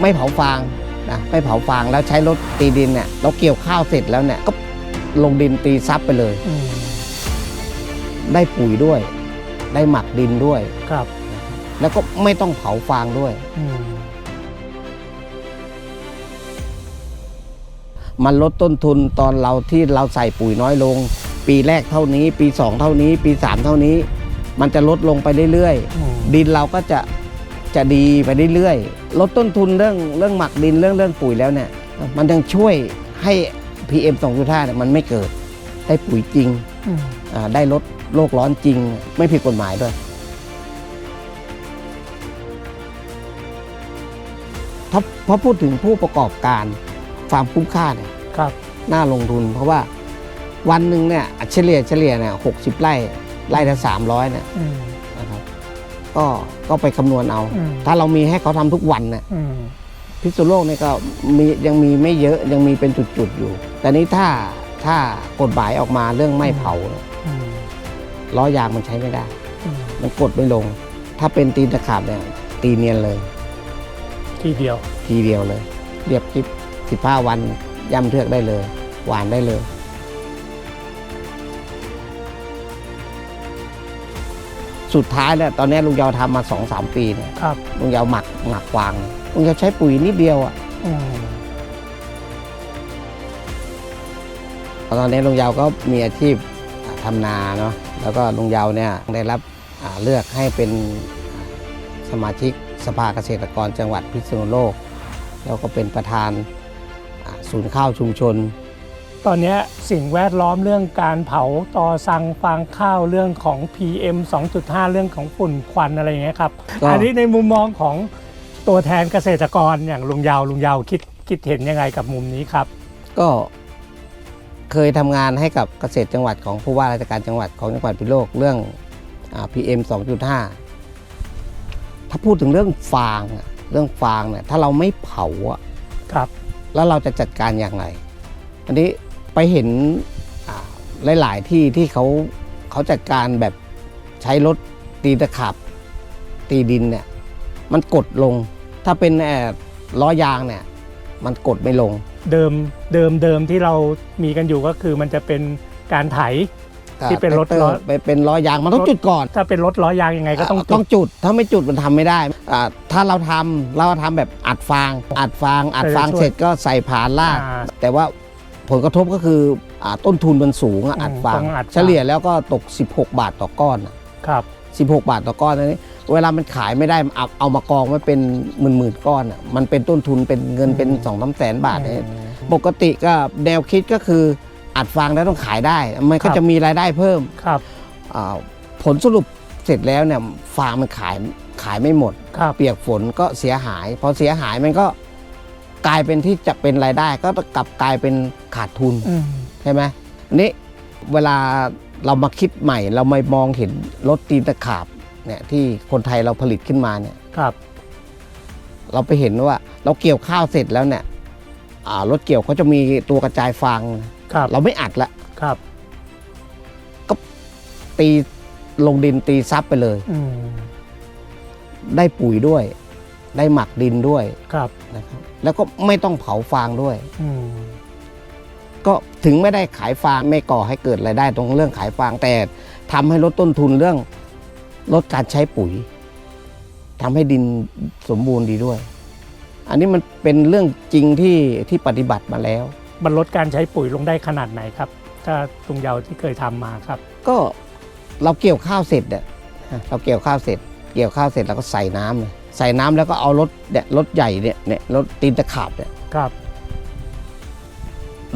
ไม่เผาฟางนะไม่เผาฟางแล้วใช้รถตีดินเนี่ยเราเกี่ยวข้าวเสร็จแล้วเนี่ยก็ลงดินตีซับไปเลยอืมได้ปุ๋ยด้วย ได้หมักดินด้วย ครับ แล้วก็ไม่ต้องเผาฟางด้วยอืมมันลดต้นทุนตอนเราที่เราใส่ปุ๋ยน้อยลง ปีแรกเท่านี้ ปี2เท่านี้ ปี3เท่านี้ มันจะลดลงไปเรื่อยอืมๆดินเราก็จะ จะดีไปเรื่อยๆ ลดต้นทุนเรื่องเรื่องหมักดินเรื่องเรื่องปุ๋ยแล้วเนี่ยมันยังช่วยให้ PM 2.5เนี่ยมันไม่เกิดได้ปุ๋ยจริงอืมอ่าได้ลดโลกร้อนจริง ไม่ผิดกฎหมายด้วยถ้าพอพูดถึงผู้ประกอบการความคุ้มค่าเนี่ยครับน่าลงทุน เพราะว่าวันหนึ่งเนี่ยเฉลี่ยเฉลี่ยเนี่ยหกสิบไร่ไร่ละสามร้อยเนี่ยอืมนะครับ ก็ก็ไปคำนวณเอา อืม ถ้าเรามีให้เขาทำทุกวันเนี่ยอืมพิษณุโลกเนี่ยก็มียังมีไม่เยอะยังมีเป็นจุดๆอยู่ แต่นี้ถ้าถ้ากฎหมายออกมาเรื่องไม่เผาเนี่ยอืมล้อยางมันใช้ไม่ได้ อืมมันกดไม่ลง ถ้าเป็นตีนตะขาบเนี่ยตีเนียนเลย ทีเดียว ทีเดียวเลย เรียบคลิปสิบห้าวันย่ำเทือกได้เลย หวานได้เลย สุดท้ายเนี่ยตอนนี้ลุงยาวทำมาสองสามปีเนี่ยครับลุงยาวหมักหมักวางลุงยาวใช้ปุ๋ยนิดเดียวอะอืมตอนนี้ลุงยาวก็มีอาชีพทำนาเนาะแล้วก็ลุงยาวเนี่ยได้รับอ่าเลือกให้เป็นอ่าสมาชิกสภาเกษตรกรจังหวัดพิษณุโลก แล้วก็เป็นประธานอ่าศูนย์ข้าวชุมชน ตอนเนี้ยสิ่งแวดล้อมเรื่องการเผาตอสังฟางข้าวเรื่องของ PM 2.5 เรื่องของฝุ่นควันอะไรอย่างเงี้ยครับก็อันนี้ในมุมมองของตัวแทนเกษตรกรอย่างลุงยาวลุงยาวคิดคิดเห็นยังไงกับมุมนี้ครับ ก็เคยทำงานให้กับเกษตรจังหวัดของผู้ว่าราชการจังหวัดของจังหวัดพิษณุโลกเรื่องอา PM 2.5 ถ้าพูดถึงเรื่องฟางอะเรื่องฟางเนี่ยถ้าเราไม่เผาอะครับ แล้วเราจะจัดการอย่างไร อันนี้ ไปเห็นอ่าหลาย ๆ ที่ที่เขาเขาจัดการแบบใช้รถตีตะขับ ตีดินเนี่ยมันกดลง ถ้าเป็นเอ่อล้อยางเนี่ยมันกดไม่ลง เดิมเดิมเดิมที่เรามีกันอยู่ก็คือมันจะเป็นการไถที่เป็นรถแท็กตอล้อไปเป็นล้อยางมันต้องจุดก่อน ถ้าเป็นรถล้อยางยังไงก็ต้องต้องจุดจุดถ้าไม่จุดมันทำไม่ได้อ่าถ้าเราทำเราทำแบบอัดฟาง อัดฟาง อัดฟางจะช่วยเสร็จก็ใส่ผานลากอ่าแต่ว่า ผลกระทบก็คืออาต้นทุนมันสูงอะอืมอัดฟางต้องอัดฟางเฉลี่ยแล้วก็ตก 16 บาทต่อก้อนอะครับ16 บาทต่อก้อนอันนี้เวลามันขายไม่ได้เอาเอามากองไว้เป็นหมื่นหมื่นๆก้อนอะมันเป็นต้นทุนเป็นเงินเป็นสองสามแสนบาทเนี่ยปกติก็แนวคิดก็คืออัดฟางแล้วต้องขายได้ มันก็จะมีรายได้เพิ่มครับอ่าผลสรุปเสร็จแล้วเนี่ยฟางมันขายขายไม่หมดครับเปียกฝนก็เสียหาย พอเสียหายมันก็ กลายเป็นที่จะเป็นรายได้ก็กลับกลายเป็นขาดทุนอืมใช่ไหมอันนี้เวลาเรามาคิดใหม่ เราไม่มองเห็นรถตีนตะขาบเนี่ยที่คนไทยเราผลิตขึ้นมาเนี่ยครับ เราไปเห็นว่า เราเกี่ยวข้าวเสร็จแล้วเนี่ยอ่ารถเกี่ยวเขาจะมีตัวกระจายฟางครับเราไม่อัดละครับตีลงดินตีซับไปเลยอืมได้ปุ๋ยด้วย ได้หมักดินด้วยครับนะครับ แล้วก็ไม่ต้องเผาฟางด้วย อืมก็ถึงไม่ได้ขายฟางไม่ก่อให้เกิดรายได้ตรงเรื่องขายฟางแต่ทำให้ลดต้นทุนเรื่องลดการใช้ปุ๋ยทำให้ดินสมบูรณ์ดีด้วย อันนี้มันเป็นเรื่องจริงที่ที่ปฏิบัติมาแล้ว มันลดการใช้ปุ๋ยลงได้ขนาดไหนครับ ถ้าตุงเยาวที่เคยทำมาครับ ก็เราเกี่ยวข้าวเสร็จเนี่ยเราเกี่ยวข้าวเสร็จ เกี่ยวข้าวเสร็จเราก็ใส่น้ำเลย ใส่น้ำแล้วก็เอารถเนี่ยรถใหญ่เนี่ยเนี่ยรถตีนตะขาบเนี่ยครับ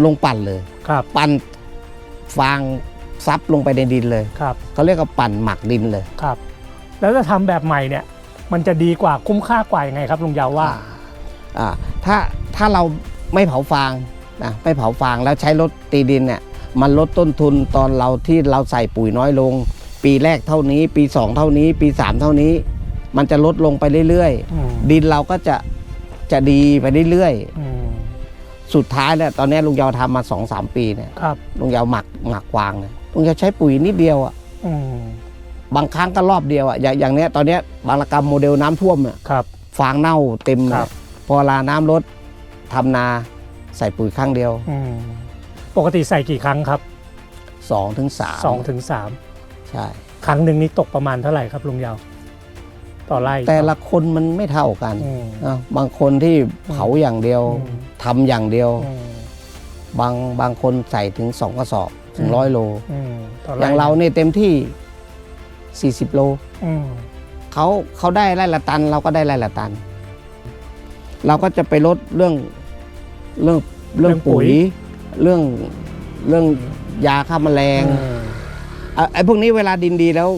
ลงปั่นเลย ครับปั่นฟางซับลงไปในดินเลยครับเขาเรียกว่าปั่นหมักดินเลยครับ แล้วจะทำแบบใหม่เนี่ยมันจะดีกว่าคุ้มค่ากว่ายังไงครับลุงเยาวว่าอ่าถ้าถ้าเราไม่เผาฟางนะไม่เผาฟางแล้วใช้รถตีดินเนี่ยมันลดต้นทุนตอนเราที่เราใส่ปุ๋ยน้อยลง ปีแรกเท่านี้ ปีสองเท่านี้ ปีสามเท่านี้ มันจะลดลงไปเรื่อยอืมๆดินเราก็จะจะดีไปเรื่อยอืมๆสุดท้ายเนี่ยตอนนี้ลุงยาวทำมาสองสามปีเนี่ยครับลุงยาวหมักหมักวางเนี่ยลุงยาวใช้ปุ๋ยนิดเดียวอะอืมบางครั้งก็รอบเดียวอะอย่างอย่างเนี้ยตอนเนี้ยบางระกรรมโมเดลน้ำท่วมเนี่ยครับฟางเน่าเต็มเลครัยบพอเวลาน้ำลดทำนาใส่ปุ๋ยครั้งเดียวอืมปกติใส่กี่ครั้งครับ2-3ถึงสามสองถึงสามใช่ ครั้งหนึ่งนี่ตกประมาณเท่าไหร่ครับลุงยาว ต่อไร่ แต่ละคนมันไม่เท่ากันอืมนะบางคนที่เผาอย่างเดียวอืม ทำอย่างเดียว อืม บางบางคนใส่ถึง2กระสอบถึงอืม ร้อยโล อืมต่ออไร่ย่างเราเนี่ยเต็มที่ 40 โลอืมเขาเขาได้ไร่ละตัน เราก็ได้ไร่ละตัน เราก็จะไปลดเรื่องเรื่องเรื่องปุ๋ย เรื่องเรื่องยาฆ่าแมลงอืม อะไอ้พวกนี้เวลาดินดีแล้ว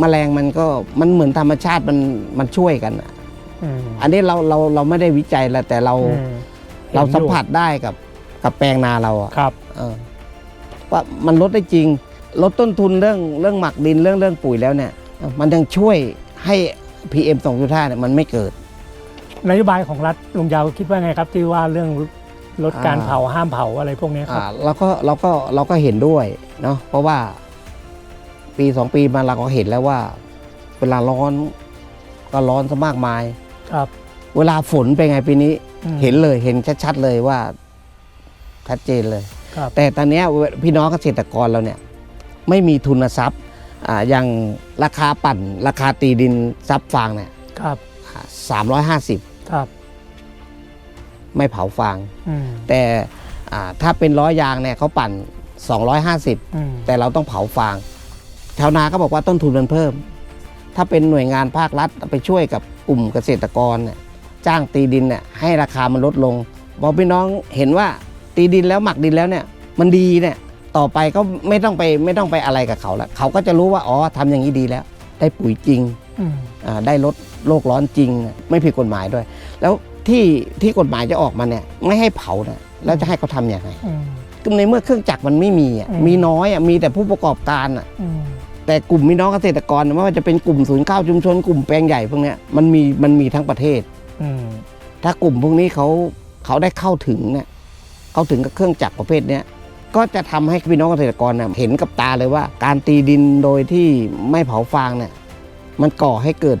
แมลงมันก็มันเหมือนธรรมชาติมันมันช่วยกันอะอืมอันนี้เราเราเราไม่ได้วิจัยแล้วแต่เราอืมเราสัมผัสได้กับกับแปลงนาเราอะครับเออว่ามันลดได้จริง ลดต้นทุนเรื่องเรื่องหมักดินเรื่องเรื่องปุ๋ยแล้วเนี่ยเออมันยังช่วยให้ PM 2.5เนี่ยมันไม่เกิดนโยบายของรัฐลุงยาวคิดว่าไงครับ ที่ว่าเรื่องลดการอ่าเผาห้ามเผาอะไรพวกนี้ครับอ่าเราก็เราก็เราก็เห็นด้วยเนาะเพราะว่า ปีสองปีมาเราก็เห็นแล้วว่า เวลาร้อนก็ร้อนซะมากมาย ครับ เวลาฝนเป็นไงปีนี้ อืม เห็นเลยเห็นชัดๆเลยว่า ชัดเจนเลย ครับ แต่ตอนเนี้ยพี่น้องเกษตรกรเราเนี่ย ไม่มีทุนทรัพย์อ่าอย่างราคาปั่น ราคาตีดินซับฟางเนี่ยครับ สามร้อยห้าสิบครับ ไม่เผาฟาง อืม แต่อ่าถ้าเป็นร้อยยางเนี่ยเขาปั่น 250 อืม แต่เราต้องเผาฟาง ชาวนาก็บอกว่าต้นทุนมันเพิ่ม ถ้าเป็นหน่วยงานภาครัฐไปช่วยกับกลุ่มเกษตรกรเนี่ยจ้างตีดินเนี่ยให้ราคามันลดลงพอพี่น้องเห็นว่าตีดินแล้วหมักดินแล้วเนี่ยมันดีเนี่ยต่อไปก็ไม่ต้องไปไม่ต้องไปอะไรกับเขาแล้วเขาก็จะรู้ว่าอ๋อทำอย่างนี้ดีแล้ว ได้ปุ๋ยจริงอืมอ่าได้ลดโลกร้อนจริง ไม่ผิดกฎหมายด้วย แล้วที่ที่กฎหมายจะออกมาเนี่ยไม่ให้เผาเนี่ยแล้วจะให้เขาทำอย่างไรอืมในเมื่อเครื่องจักรมันไม่มีอะอืมมีน้อยอะมีแต่ผู้ประกอบการอะอืม แต่กลุ่มพี่น้องเกษตรกรไม่ว่าจะเป็นกลุ่มศูนย์ข้าวชุมชนกลุ่มแปลงใหญ่พวกเนี้ยมันมีมันมีทั้งประเทศอืมถ้ากลุ่มพวกนี้เขาเขาได้เข้าถึงเนี่ยเข้าถึงกับเครื่องจักรประเภทเนี้ยก็จะทำให้พี่น้องเกษตรกรเนี่ยเห็นกับตาเลยว่า การตีดินโดยที่ไม่เผาฟางเนี่ยมันก่อให้เกิด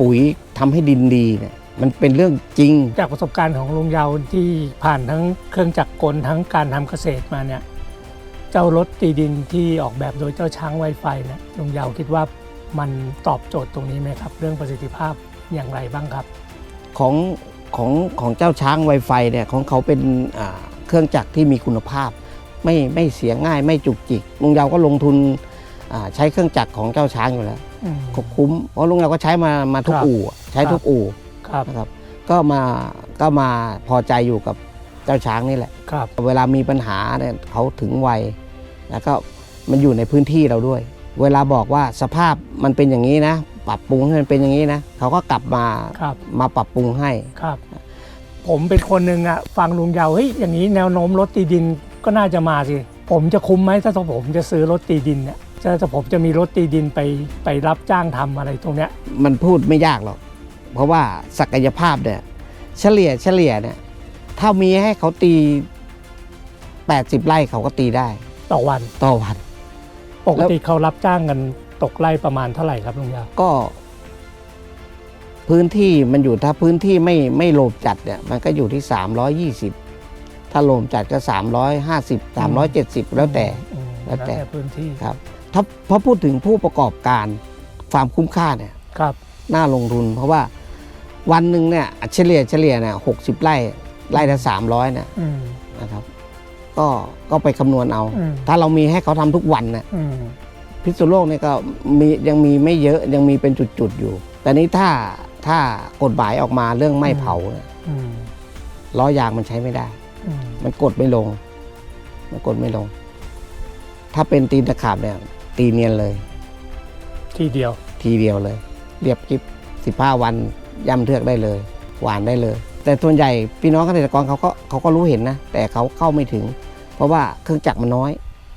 ปุ๋ยทำให้ดินดีเนี่ยมันเป็นเรื่องจริง จากประสบการณ์ของลุงยาวที่ผ่านทั้งเครื่องจักรกลทั้งการทำเกษตรมาเนี่ยเจ้ารถตีดินที่ออกแบบโดยเจ้าช้างไวไฟเนี่ยลุงยาวคิดว่ามันตอบโจทย์ตรงนี้ไหมครับ เรื่องประสิทธิภาพอย่างไรบ้างครับ ของของของเจ้าช้าง Wi-Fi เนี่ยของเขาเป็นอ่าเครื่องจักรที่มีคุณภาพ ไม่ไม่เสียง่ายไม่จุกจิกลุงยาวก็ลงทุนอ่าใช้เครื่องจักรของเจ้าช้างอยู่แล้วอืมก็คุ้มเพราะลุงยาวก็ใช้มามาทุกครับอู่อะใช้ทุกอู่ครับนะครับ ก็มาก็มาพอใจอยู่กับเจ้าช้างนี่แหละครับเวลามีปัญหาเนี่ยเขาถึงไว แล้วก็มันอยู่ในพื้นที่เราด้วย เวลาบอกว่าสภาพมันเป็นอย่างนี้นะ ปรับปรุงให้มันเป็นอย่างนี้นะเขาก็กลับมาครับ มาปรับปรุงให้ ครับ ผมเป็นคนหนึ่งอะฟังลุงยาวเฮ้ยอย่างนี้แนวโน้มรถตีดินก็น่าจะมาสิ ผมจะคุ้มไหมถ้าผมจะซื้อรถตีดินเนี่ยจะถ้าผมจะมีรถตีดินไปไปรับจ้างทำอะไรตรงเนี้ยมันพูดไม่ยากหรอก เพราะว่าศักยภาพเนี่ย เฉลี่ยเฉลี่ยเนี่ย ถ้ามีให้เขาตี 80 ไร่เขาก็ตีได้ ต่อวัน ต่อวัน ปกติเขารับจ้างกันตกไร่ประมาณเท่าไหร่ครับลุงยาวก็ พื้นที่มันอยู่ถ้าพื้นที่ไม่ไม่โลมจัดเนี่ยมันก็อยู่ที่ 320 ถ้าโลมจัดก็ 350 370 แล้วแต่อืมแล้วแต่พื้นที่ครับ ถ้าพอพูดถึงผู้ประกอบการความคุ้มค่าเนี่ยครับน่าลงทุน เพราะว่าวันหนึ่งเนี่ยเฉลี่ยเฉลี่ยเนี่ยหกสิบไร่ไร่ละสามร้อยเนี่ยอืมนะครับ ก็ก็ไปคำนวณเอา อืม ถ้าเรามีให้เขาทำทุกวันเนี่ยอืม พิษณุโลกเนี่ยก็มียังมีไม่เยอะยังมีเป็นจุดๆอยู่ แต่นี้ถ้าถ้ากฎหมายออกมาเรื่องไม่เผาเนี่ยอืมล้อยางมันใช้ไม่ได้ อืมมันกดไม่ลง มันกดไม่ลง ถ้าเป็นตีนตะขาบเนี่ย ตีเนียนเลย ทีเดียว ทีเดียวเลย เรียบกิบสิบห้าวันย่ำเทือกได้เลย หวานได้เลย แต่ส่วนใหญ่พี่น้องเกษตรกรเขาก็เขาก็รู้เห็นนะ แต่เขาเข้าไม่ถึง เพราะว่าเครื่องจักรมันน้อย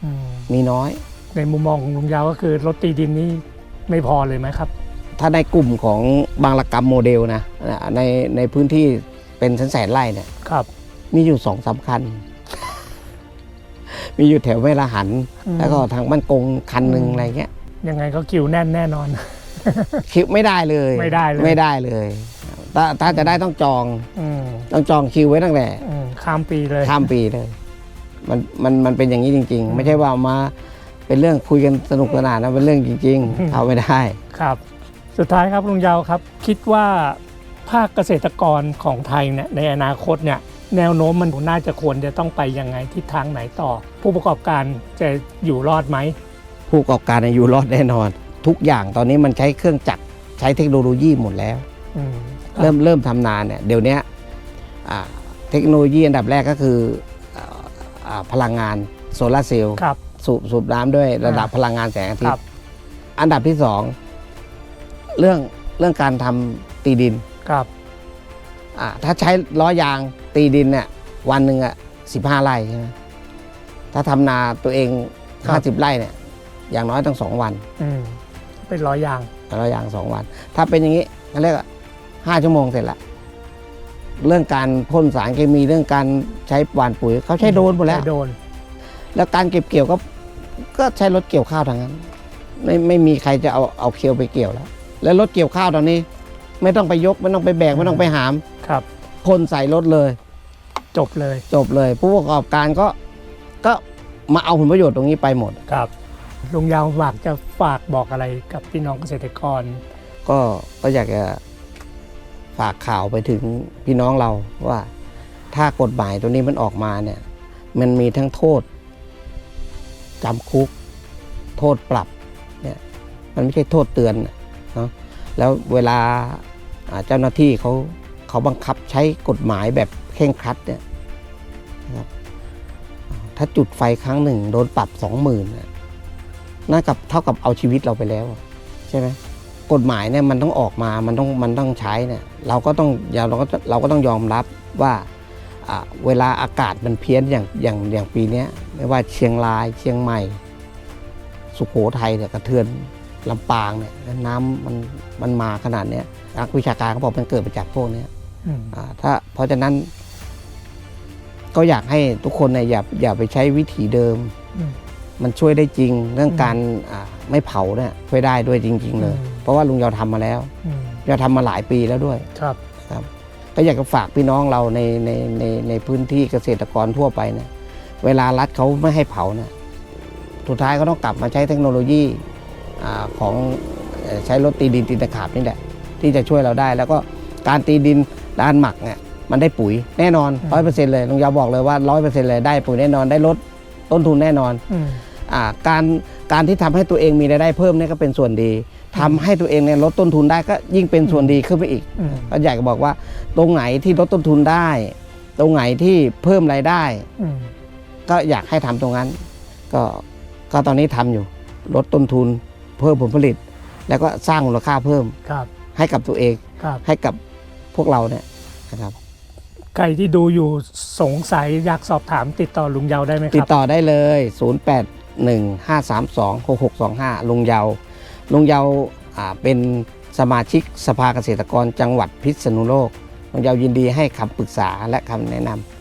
อืมมีน้อย ในมุมมองของลุงยาวก็คือรถตีดินนี่ไม่พอเลยไหมครับ ถ้าในกลุ่มของบางระกรรมโมเดลนะในในพื้นที่เป็นแสนแสนๆไร่เนี่ยครับ มีอยู่สองสามคัน มีอยู่แถวแม่ละหัน อืม แล้วก็ทางบ้านกงคันหนึ่งอืมอะไรเงี้ยยังไงก็คิวแน่นแน่นอน คิดไม่ได้เลย ไม่ได้เลย ไม่ได้เลย ถ้าถ้าจะได้ต้องจองอืมต้องจองคิวไว้ตั้งแต่อืมข้ามปีเลยข้ามปีเลย มันมันมันเป็นอย่างนี้จริงอืมๆไม่ใช่ว่ามาเป็นเรื่องคุยกันสนุกสนานนะเป็นเรื่องจริงอืมๆเอาไม่ได้ ครับ สุดท้ายครับลุงยาวครับ คิดว่าภาคเกษตรกรของไทยเนี่ยในอนาคตเนี่ยแนวโน้มมันน่าจะควรจะต้องไปยังไงทิศทางไหนต่อ ผู้ประกอบการจะอยู่รอดไหมผู้ประกอบการเนี่ยอยู่รอดแน่นอน ทุกอย่างตอนนี้มันใช้เครื่องจักรใช้เทคโนโลยีหมดแล้ว อืม เริ่มเริ่มทำนานเนี่ยเดี๋ยวเนี้ยอ่าเทคโนโลยีอันดับแรกก็คืออ่าอ่าพลังงานโซลาร์เซลล์ครับสูบสูบน้ำด้วยระดับอ่าพลังงานแสงอาทิคตรับย์อันดับที่สองเรื่องเรื่องการทำตีดินครับอ่าถ้าใช้ล้อยางตีดินเนี่ยวันหนึ่งอะสิบห้าไร่ใช่ไหมถ้าทำนาตัวเองห้าสิบไร่เนี่ยอย่างน้อยต้องสองวันอืมเป็นร้อยอย่างล้อยางสองวัน ถ้าเป็นอย่างนี้เขาเรียก ว่าห้าชั่วโมงเสร็จละเรื่องการพ่นสารเคมีเรื่องการใช้หว่านปุ๋ยเขาใช้โดรนหมดแล้วใช้โดรนแล้วการเก็บเกี่ยวก็ก็ใช้รถเกี่ยวข้าวทางนั้น ไม่ไม่มีใครจะเอาเอาเคียวไปเกี่ยวแล้ว แล้วรถเกี่ยวข้าวตอนนี้ ไม่ต้องไปยกไม่ต้องไปแบกไม่ต้องไปหามครับพ่นใส่รถเลย จบเลยจบเลย ผู้ประกอบการก็ก็มาเอาผลประโยชน์ตรงนี้ไปหมด ครับลุงยาวฝากจะฝากบอกอะไรกับพี่น้องเกษตรกร ก็ก็อยากจะ ฝากข่าวไปถึงพี่น้องเราว่าถ้ากฎหมายตัวนี้มันออกมาเนี่ย มันมีทั้งโทษจำคุก โทษปรับเนี่ยมันไม่ใช่โทษเตือนนะเนาะแล้วเวลาเจ้าหน้าที่เขาเขาบังคับใช้กฎหมายแบบเคร่งครัดเนี่ยนะครับถ้าจุดไฟครั้งหนึ่ง โดนปรับสองหมื่นนั่นกับเท่ากับเอาชีวิตเราไปแล้ว ใช่ไหม กฎหมายเนี่ยมันต้องออกมา มันต้องมันต้องใช้เนี่ยเราก็ต้องอย่าเราก็เราก็ต้องยอมรับว่าอ่าเวลาอากาศมันเพี้ยนอย่างอย่างอย่างปีเนี้ยไม่ว่าเชียงรายเชียงใหม่ สุโขทัยเนี่ยกระเทือนลำปางเนี่ยน้ำมันมันมาขนาดเนี้ยนักวิชาการเขาบอกมันเกิดมาจากพวกเนี้ยอืมอ่าถ้าเพราะฉะนั้น ก็อยากให้ทุกคนเนี่ยอย่าอย่าไปใช้วิธีเดิมอื มมันช่วยได้จริงเรื่องอืมการอ่าไม่เผาเนี่ยช่วยได้ด้วยจริง ๆ เลยอืมเพราะว่าลุงยาวทำมาแล้วอืมเราทำมาหลายปีแล้วด้วยครับครับ ก็อยากจะฝากพี่น้องเราในในในในพื้นที่เกษตรกรทั่วไปเนี่ยเวลารัฐเขาไม่ให้เผาเนี่ยสุดท้ายก็ต้องกลับมาใช้เทคโนโลยีอาของเอ่อใช้รถตีดินตีตะขาบนี่แหละที่จะช่วยเราได้ แล้วก็การตีดินด้านหมักเนี่ยมันได้ปุ๋ยแน่นอนอืมร้อยเปอร์เซ็นต์เลยลุงยาวบอกเลยว่าร้อยเปอร์เซ็นต์เลยได้ปุ๋ยแน่นอนได้ลดต้นทุนแน่นอนอืมอ่า การการที่ทำให้ตัวเองมีรายได้เพิ่มเนี่ยก็เป็นส่วนดีทำให้ตัวเองเนี่ยลดต้นทุนได้ก็ยิ่งเป็นส่วนดีขึ้นไปอีกอืมก็อยากจะบอกว่า ตรงไหนที่ลดต้นทุนได้ ตรงไหนที่เพิ่มรายได้อืมก็อยากให้ทำตรงนั้น ก็ก็ตอนนี้ทำอยู่ ลดต้นทุน เพิ่มผลผลิต แล้วก็สร้างมูลค่าเพิ่มครับ ให้ให้กับตัวเองครับให้กับพวกเราเนี่ยนะครับใครที่ดูอยู่สงสัยอยากสอบถามติดต่อลุงเยาวได้ไหมคติดรับต่อได้เลย 1 5 3 2 6 6 2 5 ลุงเยาลุงเยาอ่าเป็นสมาชิกสภาเกษตรกรจังหวัดพิษณุโลกลุงเยายินดีให้คำปรึกษาและคำแนะนำ